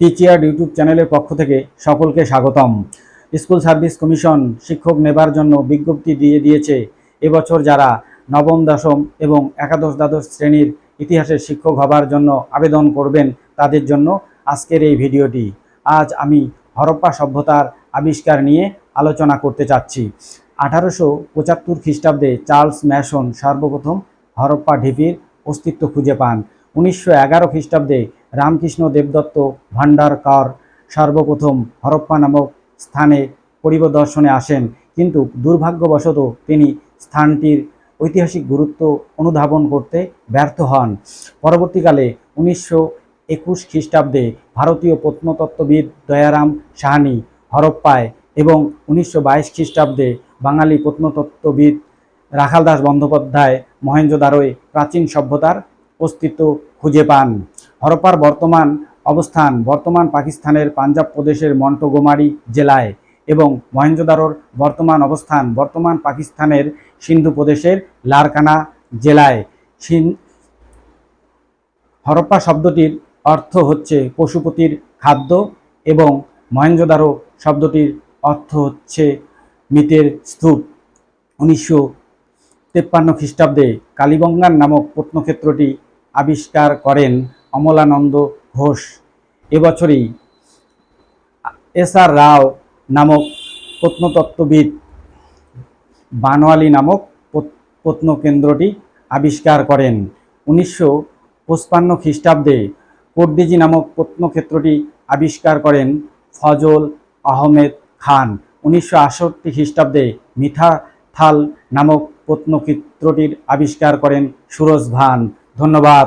টিচিয়ার YouTube চ্যানেলের পক্ষ থেকে সকলকে স্বাগতম। স্কুল সার্ভিস কমিশন শিক্ষক নেবার জন্য বিজ্ঞপ্তি দিয়ে দিয়েছে, এবছর যারা নবম, দশম এবং একাদশ, দ্বাদশ শ্রেণির ইতিহাসের শিক্ষক হবার জন্য আবেদন করবেন তাদের জন্য আজকের এই ভিডিওটি। আজ আমি হরপ্পা সভ্যতার আবিষ্কার নিয়ে আলোচনা করতে চাচ্ছি। আঠারোশো পঁচাত্তর খ্রিস্টাব্দে চার্লস ম্যাসন সর্বপ্রথম হরপ্পা ঢিপির অস্তিত্ব খুঁজে পান। উনিশশো এগারো খ্রিস্টাব্দে রামকৃষ্ণ দেবদত্ত ভান্ডারকর সর্বপ্রথম হরপ্পা নামক স্থানে পরিদর্শনে আসেন। কিন্তু দুর্ভাগ্যবশত তিনি স্থানটির ঐতিহাসিক গুরুত্ব অনুধাবন করতে ব্যর্থ হন। পরবর্তীকালে উনিশশো একুশ খ্রিস্টাব্দে ভারতীয় প্রত্নতত্ত্ববিদ দয়ারাম সাহানি হরপ্পায় এবং উনিশশো বাইশ খ্রিস্টাব্দে বাঙালি প্রত্নতত্ত্ববিদ রাখালদাস বন্দ্যোপাধ্যায় মহেঞ্জোদারোয় প্রাচীন সভ্যতার অস্তিত্ব খুঁজে পান। হরপ্পার বর্তমান অবস্থান বর্তমান পাকিস্তানের পাঞ্জাব প্রদেশের মন্টগোমারি জেলায় এবং মহেঞ্জোদারোর বর্তমান অবস্থান বর্তমান পাকিস্তানের সিন্ধু প্রদেশের লারকানা জেলায়। হরপ্পা শব্দটির অর্থ হচ্ছে পশুপতির খাদ্য এবং মহেঞ্জোদারো শব্দটির অর্থ হচ্ছে মৃতের স্তূপ। উনিশশো তেপ্পান্ন খ্রিস্টাব্দে কালীবঙ্গান নামক প্রত্নক্ষেত্রটি আবিষ্কার করেন অমলানন্দ ঘোষ। এবছরই এস আর রাও নামক প্রত্নতত্ত্ববিদ বানোয়ালি নামক প্রত্নকেন্দ্রটি আবিষ্কার করেন। উনিশশো পঁচপান্ন খ্রিস্টাব্দে কোটডিজি নামক প্রত্নক্ষেত্রটি আবিষ্কার করেন ফজল আহমেদ খান। উনিশশো আষট্টি খ্রিস্টাব্দে মিঠাথাল নামক প্রত্নক্ষেত্রটির আবিষ্কার করেন সুরজ ভান। ধন্যবাদ।